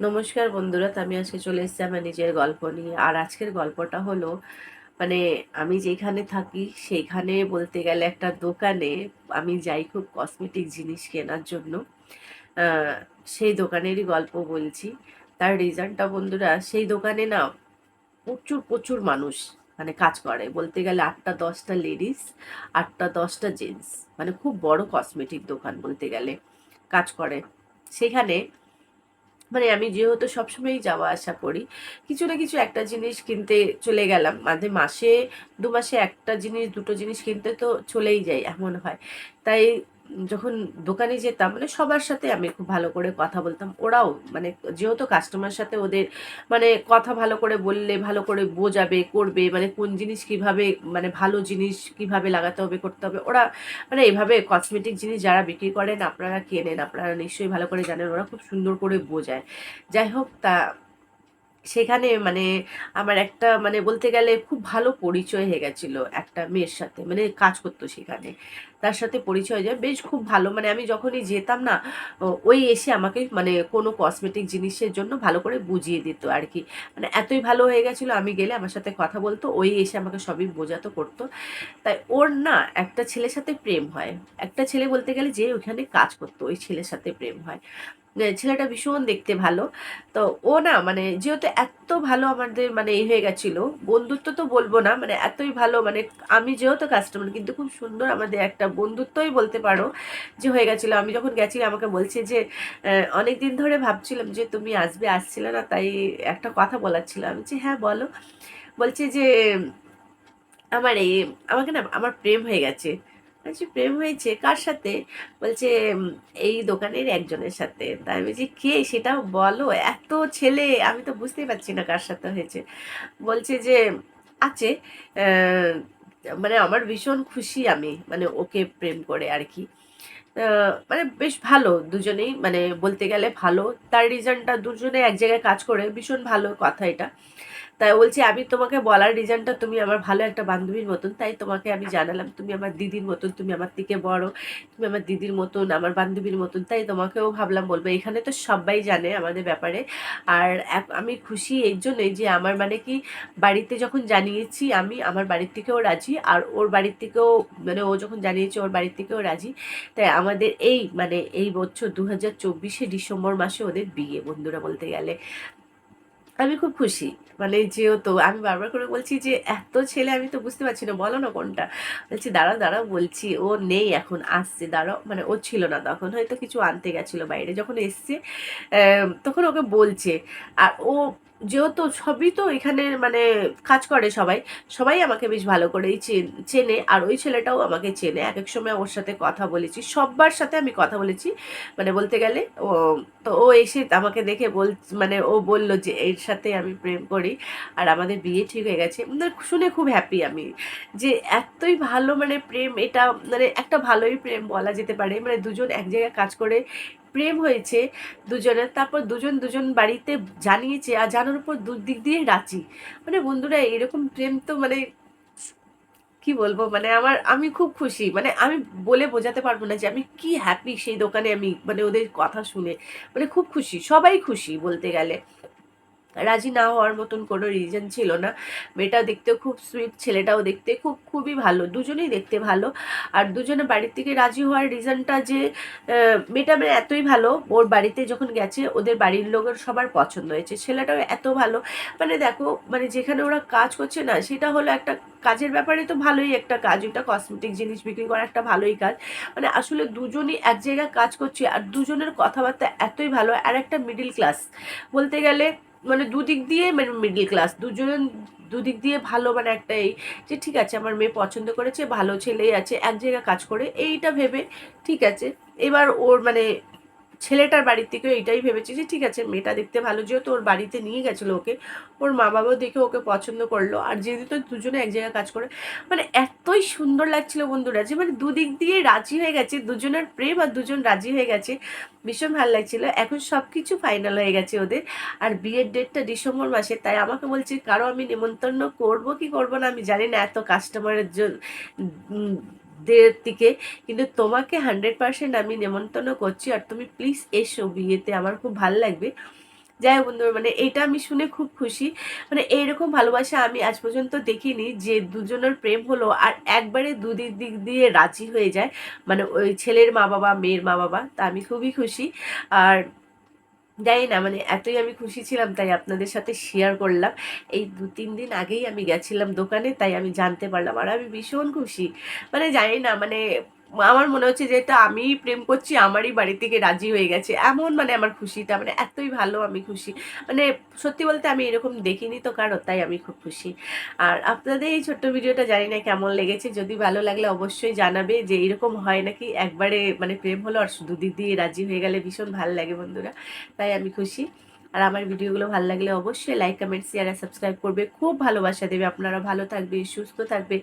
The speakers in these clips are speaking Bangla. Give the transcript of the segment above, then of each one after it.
নমস্কার বন্ধুরা আমি আজকে চলে এসেছি আমার নিজের গল্প নিয়ে। আর আজকের গল্পটা হলো মানে আমি যেখানে থাকি সেইখানে বলতে গেলে একটা দোকানে আমি যাই খুব কসমেটিক জিনিস কেনার জন্য। সেই দোকানেরই গল্প বলছি। তার রিজনটা বন্ধুরা, সেই দোকানে না প্রচুর প্রচুর মানুষ মানে কাজ করে। বলতে গেলে আটটা, দশটা লেডিস আটটা, দশটা জেন্টস মানে খুব বড় কসমেটিক দোকান বলতে গেলে কাজ করে। সেখানে মানে আমি যেহেতু সবসময়ই যাওয়া আসা করি, কিছু না কিছু একটা জিনিস কিনতে চলে গেলাম। মাঝে মাসে, দু মাসে একটা জিনিস, দুটো জিনিস কিনতে তো চলেই যায় এমন হয়। তাই যখন দোকানে যেতাম মানে সবার সাথে আমি খুব ভালো করে কথা বলতাম। ওরাও মানে যেহেতু কাস্টমার সাথে ওদের মানে কথা ভালো করে বললে, ভালো করে বোঝাবে, করবে মানে কোন জিনিস কীভাবে মানে ভালো জিনিস কীভাবে লাগাতে হবে, করতে হবে, ওরা মানে এভাবে কসমেটিক জিনিস যারা বিক্রি করেন, আপনারা কেনেন, আপনারা নিশ্চয়ই ভালো করে জানেন, ওরা খুব সুন্দর করে বোঝায়। যাই হোক, তা সেখানে মানে আমার একটা মানে বলতে গেলে খুব ভালো পরিচয় হয়ে গেছিল একটা মেয়ের সাথে মানে কাজ করতো সেখানে। তার সাথে পরিচয় যায়। বেশ খুব ভালো মানে আমি যখনই যেতাম না ওই এসে আমাকে মানে কোনো কসমেটিক জিনিসের জন্য ভালো করে বুঝিয়ে দিত আর কি। মানে এতই ভালো হয়ে গেছিল, আমি গেলে আমার সাথে কথা বলতো, ওই এসে আমাকে সবই বোঝাতো, করতো। তাই ওর না একটা ছেলের সাথে প্রেম হয়। একটা ছেলে বলতে গেলে যে ওইখানে কাজ করতো, ওই ছেলের সাথে প্রেম হয়। ছেলেটা ভীষণ দেখতে ভালো। তো ও না মানে যেহেতু এত ভালো আমাদের মানে এই হয়ে গেছিল, বন্ধুত্ব তো বলব না মানে এতই ভালো মানে আমি যেহেতু কাস্টমার কিন্তু খুব সুন্দর আমাদের একটা বন্ধুত্বই বলতে পারো যে হয়ে গেছিল। আমি যখন গেছি আমাকে বলছে যে অনেক দিন ধরে ভাবছিলাম যে তুমি আসবে, আসছিলে না, তাই একটা কথা বলার ছিল। আমি যে হ্যাঁ বলো। বলছে যে, আমার এই আমাকে না, আমার প্রেম হয়ে গেছে। বলছি প্রেম হয়েছে, কার সাথে? বলছে এই দোকানের একজনের সাথে। তাই আমি বলছি, কে? সেটাও বলো? এত ছেলে, আমি তো বুঝতেই পারছি না কার সাথে হয়েছে। বলছে যে, আছে মানে আমার ভীষণ খুশি আমি মানে ওকে প্রেম করে আর কি। মানে বেশ ভালো দুজনেই মানে বলতে গেলে ভালো। তার রিজনটা দুজনে এক জায়গায় কাজ করে, ভীষণ ভালো কথা এটা। তাই বলছি, আমি তোমাকে বলার রিজনটা তুমি আমার ভালো একটা বান্ধবীর মতন, তাই তোমাকে আমি জানালাম, তুমি আমার দিদির মতন, তুমি আমার থেকে বড়, তুমি আমার দিদির মতন, আমার বান্ধবীর মতন, তাই তোমাকেও ভাবলাম বলব। এখানে তো সবাই জানে আমাদের ব্যাপারে। আর আমি খুশি এই জন্যই যে আমার মানে কি, বাড়িতে যখন জানিয়েছি আমি, আমার বাড়ির থেকেও রাজি, আর ওর বাড়ির থেকেও মানে ও যখন জানিয়েছে ওর বাড়ির থেকেও রাজি, তাই আমাদের এই মানে এই বছর দু হাজার চব্বিশে ডিসেম্বর মাসে ওদের বিয়ে, বন্ধুরা বলতে গেলে। আমি খুব খুশি। মানে যেহেতু আমি বারবার করে বলছি যে, এত ছেলে আমি তো বুঝতে পারছি না, বলো না কোনটা? বলছি, দাঁড়াও দাঁড়াও, বলছি, ও নেই এখন, আসছে, দাঁড়াও। মানে ও ছিল না তখন, হয়তো কিছু আনতে গেছিল বাইরে। যখন এসছে তখন ওকে বলছে, আর ও যেহেতু সবই তো এখানে মানে কাজ করে সবাই সবাই আমাকে বেশ ভালো করেই চেন- আর ওই ছেলেটাও আমাকে চেনে। এক এক সময় ওর সাথে কথা বলেছি সবার সাথে আমি কথা বলেছি। মানে বলতে গেলে ও, তো ও এসে আমাকে দেখে বল মানে ও বলল যে এর সাথে আমি প্রেম করি আর আমাদের বিয়ে ঠিক হয়ে গেছে। মানে শুনে খুব হ্যাপি আমি যে এতই ভালো মানে প্রেম, এটা মানে একটা ভালোই প্রেম বলা যেতে পারে। মানে দুজন এক জায়গায় কাজ করে প্রেম হয়েছে দুজনের, তারপর দুজন দুজন বাড়িতে জানিয়েছে আর জানার উপর দুদিক দিয়ে রাজি। মানে বন্ধুরা, এরকম প্রেম তো মানে কি বলব মানে আমার, আমি খুব খুশি। মানে আমি বলে বোঝাতে পারব না যে আমি কি হ্যাপি সেই দোকানে আমি মানে ওদের কথা শুনে। মানে খুব খুশি, সবাই খুশি বলতে গেলে। রাজি না হওয়ার মতন কোনো রিজন ছিল না। মেয়েটা দেখতে খুব সুইট ছেলেটাও দেখতে খুব, খুবই ভালো, দুজনেই দেখতে ভালো। আর দুজনে বাড়ির থেকে রাজি হওয়ার রিজনটা যে মেয়েটা মানে এতই ভালো, ওর বাড়িতে যখন গেছে, ওদের বাড়ির লোকের সবার পছন্দ হয়েছে। ছেলেটাও এত ভালো। মানে দেখো মানে যেখানে ওরা কাজ করছে না, সেটা হলো একটা কাজের ব্যাপারে তো ভালোই একটা কাজ, ওটা কসমেটিক জিনিস বিক্রি করা একটা ভালোই কাজ। মানে আসলে দুজনই এক জায়গায় কাজ করছে, আর দুজনের কথাবার্তা এতই ভালো। আর একটা মিডিল ক্লাস বলতে গেলে মানে দুদিক দিয়ে মানে মিডল ক্লাস দুজন দুদিক দিয়ে ভালো মানে একটা এই যে ঠিক আছে, আমার মেয়ে পছন্দ করেছে, ভালো ছেলেই আছে, এক জায়গায় কাজ করে, এইটা ভেবে ঠিক আছে, এবার ওর মানে ছেলেটার বাড়ির থেকেও এটাই ভেবেছে যে ঠিক আছে, মেয়েটা দেখতে ভালো, যেহেতু ওর বাড়িতে নিয়ে গেছিল ওকে, ওর মা বাবাও দেখে ওকে পছন্দ করল। আর যেহেতু তো দুজনে এক জায়গায় কাজ করে মানে এতই সুন্দর লাগছিল বন্ধুরা যে মানে দুদিক দিয়ে রাজি হয়ে গেছে, দুজনের প্রেম আর দুজন রাজি হয়ে গেছে, ভীষণ ভালো লাগছিল। এখন সব কিছু ফাইনাল হয়ে গেছে ওদের। আর বিয়ের ডেটটা ডিসেম্বর মাসে, তাই আমাকে বলছে, কারও আমি নেমন্তন্ন করব কি করব না? আমি জানি না, এত কাস্টমারের জন্য দের দিকে। কিন্তু তোমাকে হান্ড্রেড পার্সেন্ট আমি নেমন্তন্ন করছি আর তুমি প্লিজ এসো বিয়েতে, আমার খুব ভালো লাগবে। যাই হোক বন্ধুরা মানে এটা আমি শুনে খুব খুশি। মানে এইরকম ভালোবাসা আমি আজ পর্যন্ত দেখিনি যে দুজনের প্রেম হলো আর একবারে দুদিক দিক দিয়ে রাজি হয়ে যায়। মানে ওই ছেলের মা বাবা মেয়ের মা বাবা তা আমি খুবই খুশি। আর জানি না মানে এতই আমি খুশি ছিলাম, তাই আপনাদের সাথে শেয়ার করলাম। এই দু তিন দিন আগেই আমি গেছিলাম দোকানে, তাই আমি জানতে পারলাম। আর আমি ভীষণ খুশি। মানে জানি না মানে আমার মনে হচ্ছে যে এটা আমি প্রেম করছি, আমারই বাড়ি থেকে রাজি হয়ে গেছে। এমন মানে আমার খুশিটা মানে এতই ভালো আমি খুশি। মানে সত্যি বলতে আমি এরকম দেখিনি তো কারও তাই আমি খুব খুশি। আর আপনাদের এই ছোট্ট ভিডিওটা জানি না কেমন লেগেছে, যদি ভালো লাগলে অবশ্যই জানাবে যে এরকম হয় নাকি একবারে মানে প্রেম হলো আর শুধু দিক দিয়ে রাজি হয়ে গেলে ভীষণ ভালো লাগে বন্ধুরা, তাই আমি খুশি। আর আমার ভিডিওগুলো ভালো লাগলে অবশ্যই লাইক কমেন্ট শেয়ার আর সাবস্ক্রাইব করবে। খুব ভালোবাসা দেবে আপনারা ভালো থাকবে, সুস্থ থাকবে।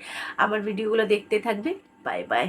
আমার ভিডিওগুলো দেখতে থাকবে। Bye bye